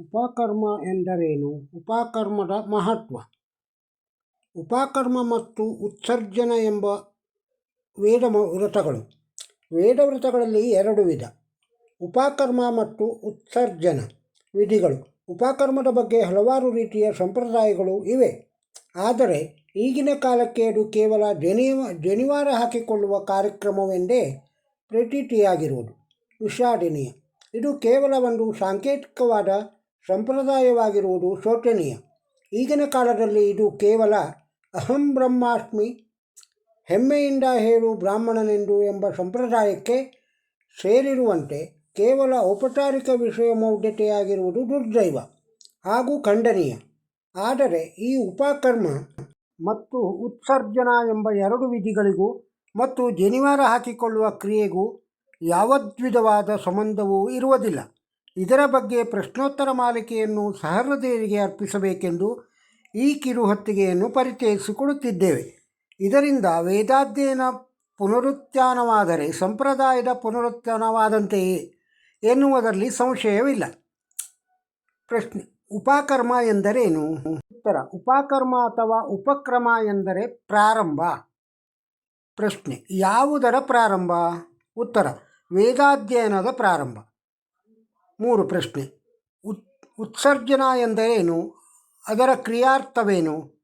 ಉಪಕರ್ಮ ಎಂದರೇನು? ಉಪಕರ್ಮದ ಮಹತ್ವ. ಉಪಕರ್ಮ ಮತ್ತು ಉತ್ಸರ್ಜನ ಎಂಬ ವೇದ ವ್ರತಗಳು ವೇದ ವ್ರತಗಳಲ್ಲಿ ಎರಡು ವಿಧ. ಉಪಕರ್ಮ ಮತ್ತು ಉತ್ಸರ್ಜನ ವಿಧಿಗಳು. ಉಪಕರ್ಮದ ಬಗ್ಗೆ ಹಲವಾರು ರೀತಿಯ ಸಂಪ್ರದಾಯಗಳು ಇವೆ. ಆದರೆ ಈಗಿನ ಕಾಲಕ್ಕೆ ಅದು ಕೇವಲ ಜನಿವ, ಜನಿವಾರ ಹಾಕಿಕೊಳ್ಳುವ ಕಾರ್ಯಕ್ರಮವೆಂದೇ ಪ್ರತೀತಿಯಾಗಿರುವುದು. ವಿಷಾದನೀಯ. ಇದು ಕೇವಲ ಒಂದು ಸಾಂಕೇತಿಕವಾದ ಸಂಪ್ರದಾಯವಾಗಿರುವುದು ಶೋಚನೀಯ. ಈಗಿನ ಕಾಲದಲ್ಲಿ ಇದು ಕೇವಲ ಅಹಂ ಬ್ರಹ್ಮಾಸ್ಮಿ, ಹೆಮ್ಮೆಯಿಂದ ಹೇಳು ಬ್ರಾಹ್ಮಣನೆಂದು ಎಂಬ ಸಂಪ್ರದಾಯಕ್ಕೆ ಸೇರಿರುವಂತೆ ಕೇವಲ ಔಪಚಾರಿಕ ವಿಷಯ ಮೌಢ್ಯತೆಯಾಗಿರುವುದು ದುರ್ದೈವ ಹಾಗೂ ಖಂಡನೀಯ. ಆದರೆ ಈ ಉಪಕರ್ಮ ಮತ್ತು ಉತ್ಸರ್ಜನಾ ಎಂಬ ಎರಡು ವಿಧಿಗಳಿಗೂ ಮತ್ತು ಜನಿವಾರ ಹಾಕಿಕೊಳ್ಳುವ ಕ್ರಿಯೆಗೂ ಯಾವದ್ವಿಧವಾದ ಸಂಬಂಧವೂ ಇರುವುದಿಲ್ಲ. ಇದರ ಬಗ್ಗೆ ಪ್ರಶ್ನೋತ್ತರ ಮಾಲಿಕೆಯನ್ನು ಸಹೃದಯರಿಗೆ ಅರ್ಪಿಸಬೇಕೆಂದು ಈ ಕಿರುಹೊತ್ತಿಗೆಯನ್ನು ಪರಿಚಯಿಸಿಕೊಡುತ್ತಿದ್ದೇವೆ. ಇದರಿಂದ ವೇದಾಧ್ಯಯನ ಪುನರುತ್ಥಾನವಾದರೆ ಸಂಪ್ರದಾಯದ ಪುನರುತ್ಥಾನವಾದಂತೆಯೇ ಎನ್ನುವುದರಲ್ಲಿ ಸಂಶಯವಿಲ್ಲ. ಪ್ರಶ್ನೆ, ಉಪಕರ್ಮ ಎಂದರೇನು? ಉತ್ತರ, ಉಪಕರ್ಮ ಅಥವಾ ಉಪಕ್ರಮ ಎಂದರೆ ಪ್ರಾರಂಭ. ಪ್ರಶ್ನೆ, ಯಾವುದರ ಪ್ರಾರಂಭ? ಉತ್ತರ, ವೇದಾಧ್ಯಯನದ ಪ್ರಾರಂಭ. ಮೂರು ಪ್ರಶ್ನೆ. ಉತ್, ಉತ್ಸರ್ಜನ ಎಂದರೇನು? ಅದರ ಕ್ರಿಯಾರ್ಥವೇನು?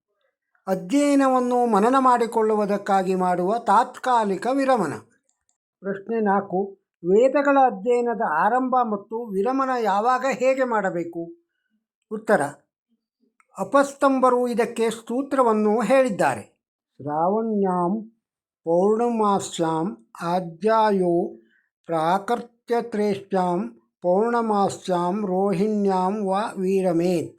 ಅಧ್ಯಯನವನ್ನು ಮನನ ಮಾಡಿಕೊಳ್ಳುವುದಕ್ಕಾಗಿ ಮಾಡುವ ತಾತ್ಕಾಲಿಕ ವಿರಮನ. ಪ್ರಶ್ನೆ ನಾಲ್ಕು. ವೇದಗಳ ಅಧ್ಯಯನದ ಆರಂಭ ಮತ್ತು ವಿರಮನ ಯಾವಾಗ ಹೇಗೆ ಮಾಡಬೇಕು? ಉತ್ತರ. ಅಪಸ್ತಂಭರು ಇದಕ್ಕೆ ಸೂತ್ರವನ್ನು ಹೇಳಿದ್ದಾರೆ. ಶ್ರಾವಣ್ಯಾಂ ಪೌರ್ಣಮಾಸ್ಯಾಂ ಆದ್ಯಾಯೋ ಪ್ರಾಕರ್ತ್ಯತ್ರೇಷ್ಟ್ಯಾಂ ಪೌರ್ಣಮಾಸ್ಯಾಂ ರೋಹಿಣ್ಯಾಂ ವಾ ವೀರಮೇತ್.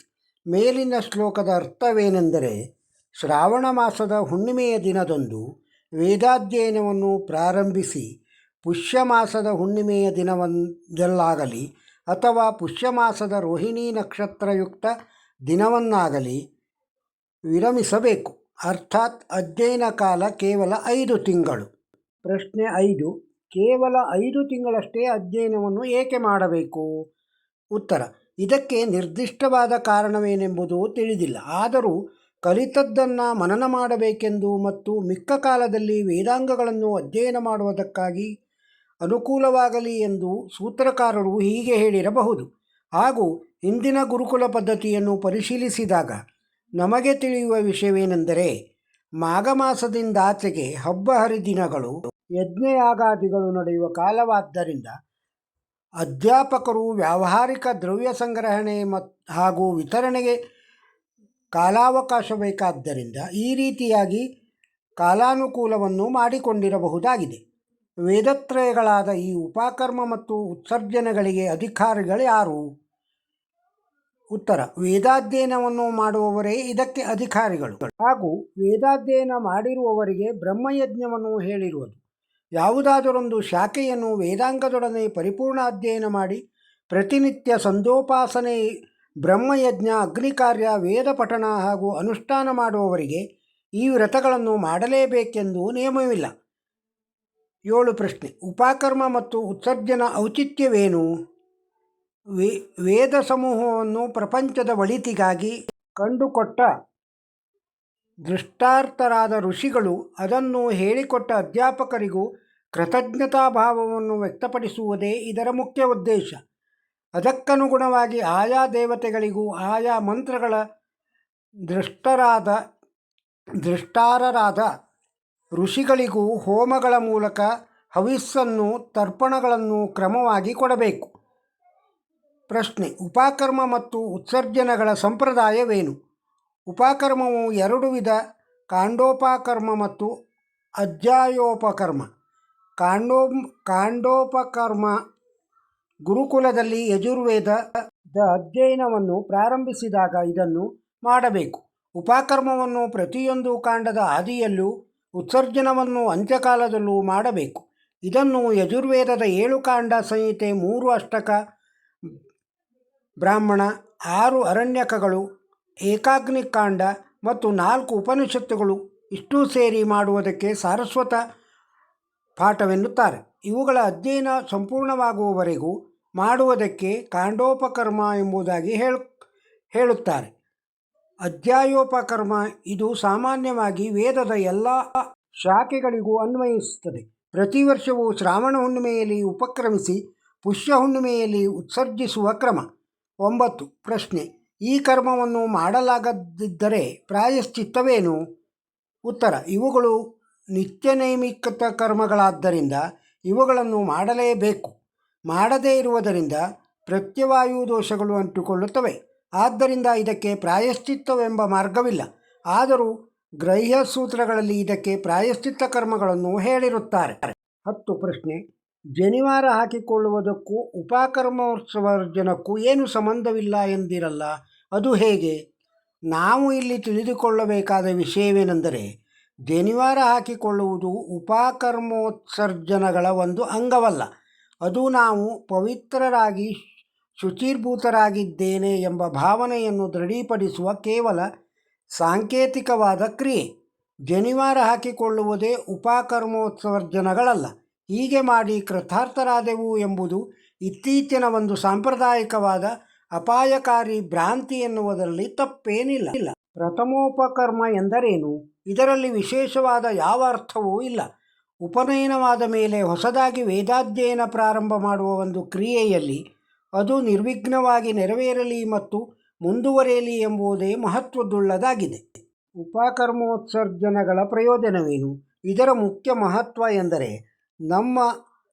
ಮೇಲಿನ ಶ್ಲೋಕದ ಅರ್ಥವೇನೆಂದರೆ, ಶ್ರಾವಣ ಮಾಸದ ಹುಣ್ಣಿಮೆಯ ದಿನದಂದು ವೇದಾಧ್ಯಯನವನ್ನು ಪ್ರಾರಂಭಿಸಿ ಪುಷ್ಯ ಮಾಸದ ಹುಣ್ಣಿಮೆಯ ದಿನವೊಂದಲ್ಲಾಗಲಿ ಅಥವಾ ಪುಷ್ಯ ಮಾಸದ ರೋಹಿಣಿ ನಕ್ಷತ್ರಯುಕ್ತ ದಿನವನ್ನಾಗಲಿ ವಿರಮಿಸಬೇಕು. ಅರ್ಥಾತ್ ಅಧ್ಯಯನ ಕಾಲ ಕೇವಲ ಐದು ತಿಂಗಳು. ಪ್ರಶ್ನೆ ಐದು ಕೇವಲ ಐದು ತಿಂಗಳಷ್ಟೇ ಅಧ್ಯಯನವನ್ನು ಏಕೆ ಮಾಡಬೇಕು? ಉತ್ತರ, ಇದಕ್ಕೆ ನಿರ್ದಿಷ್ಟವಾದ ಕಾರಣವೇನೆಂಬುದು ತಿಳಿದಿಲ್ಲ. ಆದರೂ ಕಲಿತದ್ದನ್ನು ಮನನ ಮಾಡಬೇಕೆಂದು ಮತ್ತು ಮಿಕ್ಕ ಕಾಲದಲ್ಲಿ ವೇದಾಂಗಗಳನ್ನು ಅಧ್ಯಯನ ಮಾಡುವುದಕ್ಕಾಗಿ ಅನುಕೂಲವಾಗಲಿ ಎಂದು ಸೂತ್ರಕಾರರು ಹೀಗೆ ಹೇಳಿರಬಹುದು. ಹಾಗೂ ಇಂದಿನ ಗುರುಕುಲ ಪದ್ಧತಿಯನ್ನು ಪರಿಶೀಲಿಸಿದಾಗ ನಮಗೆ ತಿಳಿಯುವ ವಿಷಯವೇನೆಂದರೆ, ಮಾಘ ಮಾಸದಿಂದಾಚೆಗೆ ಹಬ್ಬ ಹರಿದಿನಗಳು ಯಜ್ಞಯಾಗಾದಿಗಳು ನಡೆಯುವ ಕಾಲವಾದ್ದರಿಂದ ಅಧ್ಯಾಪಕರು ವ್ಯಾವಹಾರಿಕ ದ್ರವ್ಯ ಸಂಗ್ರಹಣೆ ಮತ್ತು ಹಾಗೂ ವಿತರಣೆಗೆ ಕಾಲಾವಕಾಶ ಬೇಕಾದ್ದರಿಂದ ಈ ರೀತಿಯಾಗಿ ಕಾಲಾನುಕೂಲವನ್ನು ಮಾಡಿಕೊಂಡಿರಬಹುದಾಗಿದೆ. ವೇದತ್ರಯಗಳಾದ ಈ ಉಪಕರ್ಮ ಮತ್ತು ಉತ್ಸರ್ಜನೆಗಳಿಗೆ ಅಧಿಕಾರಿಗಳು ಯಾರು? ಉತ್ತರ, ವೇದಾಧ್ಯಯನವನ್ನು ಮಾಡುವವರೇ ಇದಕ್ಕೆ ಅಧಿಕಾರಿಗಳು. ಹಾಗೂ ವೇದಾಧ್ಯಯನ ಮಾಡಿರುವವರಿಗೆ ಬ್ರಹ್ಮಯಜ್ಞವನ್ನು ಹೇಳಿರುವುದು. ಯಾವುದಾದರೊಂದು ಶಾಖೆಯನ್ನು ವೇದಾಂಗದೊಡನೆ ಪರಿಪೂರ್ಣ ಅಧ್ಯಯನ ಮಾಡಿ ಪ್ರತಿನಿತ್ಯ ಸಂದೋಪಾಸನೆ, ಬ್ರಹ್ಮಯಜ್ಞ, ಅಗ್ನಿಕಾರ್ಯ, ವೇದ ಪಠಣ ಹಾಗೂ ಅನುಷ್ಠಾನ ಮಾಡುವವರಿಗೆ ಈ ವ್ರತಗಳನ್ನು ಮಾಡಲೇಬೇಕೆಂದು ನಿಯಮವಿಲ್ಲ. ಏಳು ಪ್ರಶ್ನೆ. ಉಪಕರ್ಮ ಮತ್ತು ಉತ್ಸರ್ಜನ ಔಚಿತ್ಯವೇನು? ವೇದ ಸಮೂಹವನ್ನು ಪ್ರಪಂಚದ ಒಳಿತಿಗಾಗಿ ಕಂಡುಕೊಟ್ಟ ದೃಷ್ಟಾರ್ಥರಾದ ಋಷಿಗಳು ಅದನ್ನು ಹೇಳಿಕೊಟ್ಟ ಅಧ್ಯಾಪಕರಿಗೂ ಕೃತಜ್ಞತಾಭಾವವನ್ನು ವ್ಯಕ್ತಪಡಿಸುವುದೇ ಇದರ ಮುಖ್ಯ ಉದ್ದೇಶ. ಅದಕ್ಕನುಗುಣವಾಗಿ ಆಯಾ ದೇವತೆಗಳಿಗೂ ಆಯಾ ಮಂತ್ರಗಳ ದೃಷ್ಟರಾದ, ದೃಷ್ಟಾರರಾದ ಋಷಿಗಳಿಗೂ ಹೋಮಗಳ ಮೂಲಕ ಹವಿಸ್ಸನ್ನು, ತರ್ಪಣಗಳನ್ನು ಕ್ರಮವಾಗಿ ಕೊಡಬೇಕು. ಪ್ರಶ್ನೆ, ಉಪಕರ್ಮ ಮತ್ತು ಉತ್ಸರ್ಜನಗಳ ಸಂಪ್ರದಾಯವೇನು? ಉಪಕರ್ಮವು ಎರಡು ವಿಧ, ಕಾಂಡೋಪಕರ್ಮ ಮತ್ತು ಅಧ್ಯಾಯೋಪಕರ್ಮ ಕಾಂಡೋ, ಕಾಂಡೋಪಕರ್ಮ ಗುರುಕುಲದಲ್ಲಿ ಯಜುರ್ವೇದದ ಅಧ್ಯಯನವನ್ನು ಪ್ರಾರಂಭಿಸಿದಾಗ ಇದನ್ನು ಮಾಡಬೇಕು. ಉಪಕರ್ಮವನ್ನು ಪ್ರತಿಯೊಂದು ಕಾಂಡದ ಆದಿಯಲ್ಲೂ ಉತ್ಸರ್ಜನವನ್ನು ಅಂತ್ಯಕಾಲದಲ್ಲೂ ಮಾಡಬೇಕು. ಇದನ್ನು ಯಜುರ್ವೇದದ ಏಳು ಕಾಂಡ ಸಂಹಿತೆ ಮೂರು ಅಷ್ಟಕ ಬ್ರಾಹ್ಮಣ, ಆರು ಅರಣ್ಯಕಗಳು ಏಕಾಗ್ನಿಕಾಂಡ ಮತ್ತು ನಾಲ್ಕು ಉಪನಿಷತ್ತುಗಳು ಇಷ್ಟೂ ಸೇರಿ ಮಾಡುವುದಕ್ಕೆ ಸಾರಸ್ವತ ಪಾಠವೆನ್ನುತ್ತಾರೆ. ಇವುಗಳ ಅಧ್ಯಯನ ಸಂಪೂರ್ಣವಾಗುವವರೆಗೂ ಮಾಡುವುದಕ್ಕೆ ಕಾಂಡೋಪಕರ್ಮ ಎಂಬುದಾಗಿ ಹೇಳು, ಹೇಳುತ್ತಾರೆ. ಅಧ್ಯಾಯೋಪಕರ್ಮ ಇದು ಸಾಮಾನ್ಯವಾಗಿ ವೇದದ ಎಲ್ಲ ಶಾಖೆಗಳಿಗೂ ಅನ್ವಯಿಸುತ್ತದೆ. ಪ್ರತಿ ವರ್ಷವೂ ಶ್ರಾವಣ ಹುಣ್ಣಿಮೆಯಲ್ಲಿ ಉಪಕ್ರಮಿಸಿ ಪುಷ್ಯ ಹುಣ್ಣಿಮೆಯಲ್ಲಿ ಉತ್ಸರ್ಜಿಸುವ ಕ್ರಮ. ಒಂಬತ್ತು ಪ್ರಶ್ನೆ. ಈ ಕರ್ಮವನ್ನು ಮಾಡಲಾಗದಿದ್ದರೆ ಪ್ರಾಯಶ್ಚಿತ್ತವೇನು? ಉತ್ತರ, ಇವುಗಳು ನಿತ್ಯ ನೈಮಿಕತ ಕರ್ಮಗಳಾದ್ದರಿಂದ ಇವುಗಳನ್ನು ಮಾಡಲೇಬೇಕು. ಮಾಡದೇ ಇರುವುದರಿಂದ ಪ್ರತ್ಯವಾಯು ದೋಷಗಳು ಅಂಟಿಕೊಳ್ಳುತ್ತವೆ. ಆದ್ದರಿಂದ ಇದಕ್ಕೆ ಪ್ರಾಯಶ್ಚಿತ್ತವೆಂಬ ಮಾರ್ಗವಿಲ್ಲ. ಆದರೂ ಗ್ರಹ್ಯ ಸೂತ್ರಗಳಲ್ಲಿ ಇದಕ್ಕೆ ಪ್ರಾಯಶ್ಚಿತ್ತ ಕರ್ಮಗಳನ್ನು ಹೇಳಿರುತ್ತಾರೆ. ಹತ್ತು ಪ್ರಶ್ನೆ, ಜನಿವಾರ ಹಾಕಿಕೊಳ್ಳುವುದಕ್ಕೂ ಉಪಕರ್ಮೋತ್ಸವರ್ಜನಕ್ಕೂ ಏನು ಸಂಬಂಧವಿಲ್ಲ ಎಂದಿರಲ್ಲ? ಅದು ಹೇಗೆ? ನಾವು ಇಲ್ಲಿ ತಿಳಿದುಕೊಳ್ಳಬೇಕಾದ ವಿಷಯವೇನೆಂದರೆ ಜನಿವಾರ ಹಾಕಿಕೊಳ್ಳುವುದು ಉಪಕರ್ಮೋತ್ಸರ್ಜನಗಳ ಒಂದು ಅಂಗವಲ್ಲ. ಅದು ನಾವು ಪವಿತ್ರರಾಗಿ ಶುಚಿರ್ಭೂತರಾಗಿದ್ದೇನೆ ಎಂಬ ಭಾವನೆಯನ್ನು ದೃಢೀಪಡಿಸುವ ಕೇವಲ ಸಾಂಕೇತಿಕವಾದ ಕ್ರಿಯೆ. ಜನಿವಾರ ಹಾಕಿಕೊಳ್ಳುವುದೇ ಉಪಕರ್ಮೋತ್ಸರ್ಜನಗಳಲ್ಲ. ಹೀಗೆ ಮಾಡಿ ಕೃತಾರ್ಥರಾದೆವು ಎಂಬುದು ಇತ್ತೀಚಿನ ಒಂದು ಸಾಂಪ್ರದಾಯಿಕವಾದ ಅಪಾಯಕಾರಿ ಭ್ರಾಂತಿ ಎನ್ನುವುದರಲ್ಲಿ ತಪ್ಪೇನಿಲ್ಲ. ಇಲ್ಲ ಪ್ರಥಮೋಪಕರ್ಮ ಎಂದರೇನು? ಇದರಲ್ಲಿ ವಿಶೇಷವಾದ ಯಾವ ಅರ್ಥವೂ ಇಲ್ಲ. ಉಪನಯನವಾದ ಮೇಲೆ ಹೊಸದಾಗಿ ವೇದಾಧ್ಯಯನ ಪ್ರಾರಂಭ ಮಾಡುವ ಒಂದು ಕ್ರಿಯೆಯಲ್ಲಿ ಅದು ನಿರ್ವಿಘ್ನವಾಗಿ ನೆರವೇರಲಿ ಮತ್ತು ಮುಂದುವರಿಯಲಿ ಎಂಬುದೇ ಮಹತ್ವದುಳ್ಳದಾಗಿದೆ. ಉಪಕರ್ಮೋತ್ಸರ್ಜನಗಳ ಪ್ರಯೋಜನವೇನು? ಇದರ ಮುಖ್ಯ ಮಹತ್ವ ಎಂದರೆ ನಮ್ಮ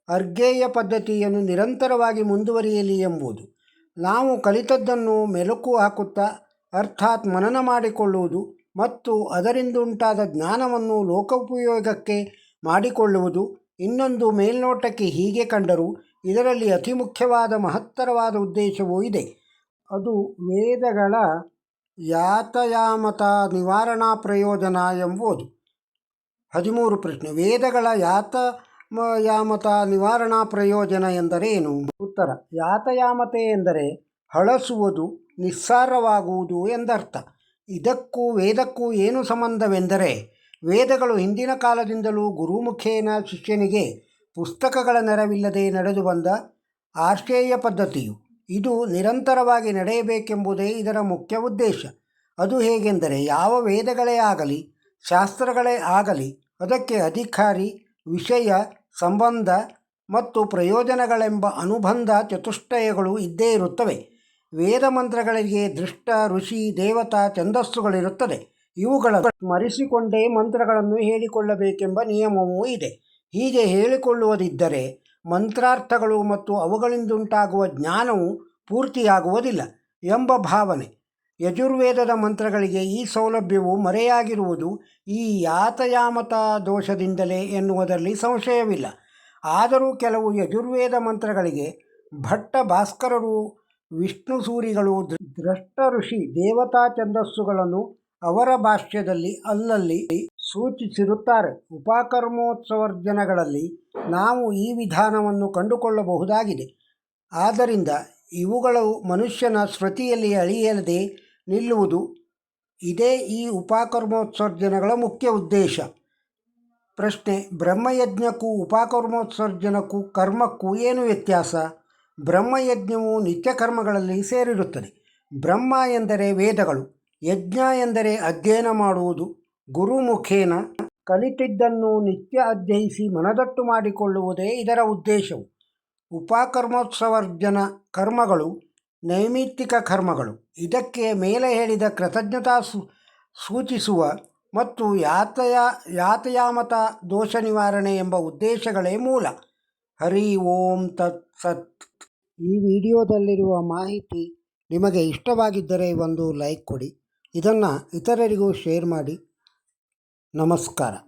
ಅರ್ಘೇಯ ಪದ್ಧತಿಯನ್ನು ನಿರಂತರವಾಗಿ ಮುಂದುವರಿಯಲಿ ಎಂಬುದು. ನಾವು ಕಲಿತದ್ದನ್ನು ಮೆಲುಕು ಹಾಕುತ್ತಾ ಅರ್ಥಾತ್ ಮನನ ಮಾಡಿಕೊಳ್ಳುವುದು ಮತ್ತು ಅದರಿಂದುಂಟಾದ ಜ್ಞಾನವನ್ನು ಲೋಕೋಪಯೋಗಕ್ಕೆ ಮಾಡಿಕೊಳ್ಳುವುದು ಇನ್ನೊಂದು ಮೇಲ್ನೋಟಕ್ಕೆ ಹೀಗೆ ಕಂಡರೂ ಇದರಲ್ಲಿ ಅತಿ ಮುಖ್ಯವಾದ ಮಹತ್ತರವಾದ ಉದ್ದೇಶವೂ ಇದೆ. ಅದು ವೇದಗಳ ಯಾತಯಾಮತ ನಿವಾರಣಾ ಪ್ರಯೋಜನ ಎಂಬುದು. ಹದಿಮೂರು ಪ್ರಶ್ನೆ. ವೇದಗಳ ಯಾತ ಯಾಮತ ನಿವಾರಣಾ ಪ್ರಯೋಜನ ಎಂದರೇನು? ಉತ್ತರ, ಯಾತಯಾಮತೆ ಎಂದರೆ ಹಳಸುವುದು, ನಿಸ್ಸಾರವಾಗುವುದು ಎಂದರ್ಥ. ಇದಕ್ಕೂ ವೇದಕ್ಕೂ ಏನು ಸಂಬಂಧವೆಂದರೆ, ವೇದಗಳು ಹಿಂದಿನ ಕಾಲದಿಂದಲೂ ಗುರುಮುಖೇನ ಶಿಷ್ಯನಿಗೆ ಪುಸ್ತಕಗಳ ನೆರವಿಲ್ಲದೆ ನಡೆದು ಬಂದ ಆಶ್ರೇಯ ಪದ್ಧತಿಯು. ಇದು ನಿರಂತರವಾಗಿ ನಡೆಯಬೇಕೆಂಬುದೇ ಇದರ ಮುಖ್ಯ ಉದ್ದೇಶ. ಅದು ಹೇಗೆಂದರೆ, ಯಾವ ವೇದಗಳೇ ಆಗಲಿ, ಶಾಸ್ತ್ರಗಳೇ ಆಗಲಿ, ಅದಕ್ಕೆ ಅಧಿಕಾರಿ ವಿಷಯ, ಸಂಬಂಧ ಮತ್ತು ಪ್ರಯೋಜನಗಳೆಂಬ ಅನುಬಂಧ ಚತುಷ್ಟಯಗಳು ಇದ್ದೇ ಇರುತ್ತವೆ. ವೇದ ಮಂತ್ರಗಳಿಗೆ ದೃಷ್ಟ, ಋಷಿ, ದೇವತಾ, ಛಂದಸ್ಸುಗಳಿರುತ್ತದೆ. ಇವುಗಳ ಸ್ಮರಿಸಿಕೊಂಡೇ ಮಂತ್ರಗಳನ್ನು ಹೇಳಿಕೊಳ್ಳಬೇಕೆಂಬ ನಿಯಮವೂ ಇದೆ. ಹೀಗೆ ಹೇಳಿಕೊಳ್ಳುವುದಿದ್ದರೆ ಮಂತ್ರಾರ್ಥಗಳು ಮತ್ತು ಅವುಗಳಿಂದುಂಟಾಗುವ ಜ್ಞಾನವು ಪೂರ್ತಿಯಾಗುವುದಿಲ್ಲ ಎಂಬ ಭಾವನೆ. ಯಜುರ್ವೇದದ ಮಂತ್ರಗಳಿಗೆ ಈ ಸೌಲಭ್ಯವು ಮರೆಯಾಗಿರುವುದು ಈ ಯಾತಯಾಮತ ದೋಷದಿಂದಲೇ ಎನ್ನುವುದರಲ್ಲಿ ಸಂಶಯವಿಲ್ಲ. ಆದರೂ ಕೆಲವು ಯಜುರ್ವೇದ ಮಂತ್ರಗಳಿಗೆ ಭಟ್ಟ ಭಾಸ್ಕರರು, ವಿಷ್ಣು ಸೂರಿಗಳು, ದ್ರಷ್ಟ ಋಷಿ ದೇವತಾ ಛಂದಸ್ಸುಗಳನ್ನು ಅವರ ಭಾಷ್ಯದಲ್ಲಿ ಅಲ್ಲಲ್ಲಿ ಸೂಚಿಸಿರುತ್ತಾರೆ. ಉಪಕರ್ಮೋತ್ಸವರ್ಜನಗಳಲ್ಲಿ ನಾವು ಈ ವಿಧಾನವನ್ನು ಕಂಡುಕೊಳ್ಳಬಹುದಾಗಿದೆ. ಆದ್ದರಿಂದ ಇವುಗಳು ಮನುಷ್ಯನ ಸ್ಮೃತಿಯಲ್ಲಿ ಅಳಿಯದೆ ನಿಲ್ಲುವುದು ಇದೇ ಈ ಉಪಕರ್ಮೋತ್ಸರ್ಜನಗಳ ಮುಖ್ಯ ಉದ್ದೇಶ. ಪ್ರಶ್ನೆ, ಬ್ರಹ್ಮಯಜ್ಞಕ್ಕೂ ಉಪಕರ್ಮೋತ್ಸರ್ಜನಕ್ಕೂ ಕರ್ಮಕ್ಕೂ ಏನು ವ್ಯತ್ಯಾಸ? ಬ್ರಹ್ಮಯಜ್ಞವು ನಿತ್ಯ ಕರ್ಮಗಳಲ್ಲಿ ಸೇರಿರುತ್ತದೆ. ಬ್ರಹ್ಮ ಎಂದರೆ ವೇದಗಳು, ಯಜ್ಞ ಎಂದರೆ ಅಧ್ಯಯನ ಮಾಡುವುದು, ಗುರುಮುಖೇನ ಕಲಿತಿದ್ದನ್ನು ನಿತ್ಯ ಅಧ್ಯಯಿಸಿ ಮನದಟ್ಟು ಮಾಡಿಕೊಳ್ಳುವುದೇ ಇದರ ಉದ್ದೇಶವು. ಉಪಕರ್ಮೋತ್ಸವರ್ಜನ ಕರ್ಮಗಳು ನೈಮಿತ್ತಿಕ ಕರ್ಮಗಳು. ಇದಕ್ಕೆ ಮೇಲೆ ಹೇಳಿದ ಕೃತಜ್ಞತಾ ಸೂಚಿಸುವ ಮತ್ತು ಯಾತಯ, ಯಾತಯಾಮತ ದೋಷ ನಿವಾರಣೆ ಎಂಬ ಉದ್ದೇಶಗಳೇ ಮೂಲ. ಹರಿ ಓಂ ತತ್ ಸತ್. ಈ ವಿಡಿಯೋದಲ್ಲಿರುವ ಮಾಹಿತಿ ನಿಮಗೆ ಇಷ್ಟವಾಗಿದ್ದರೆ ಒಂದು ಲೈಕ್ ಕೊಡಿ. ಇದನ್ನು ಇತರರಿಗೂ ಶೇರ್ ಮಾಡಿ. ನಮಸ್ಕಾರ.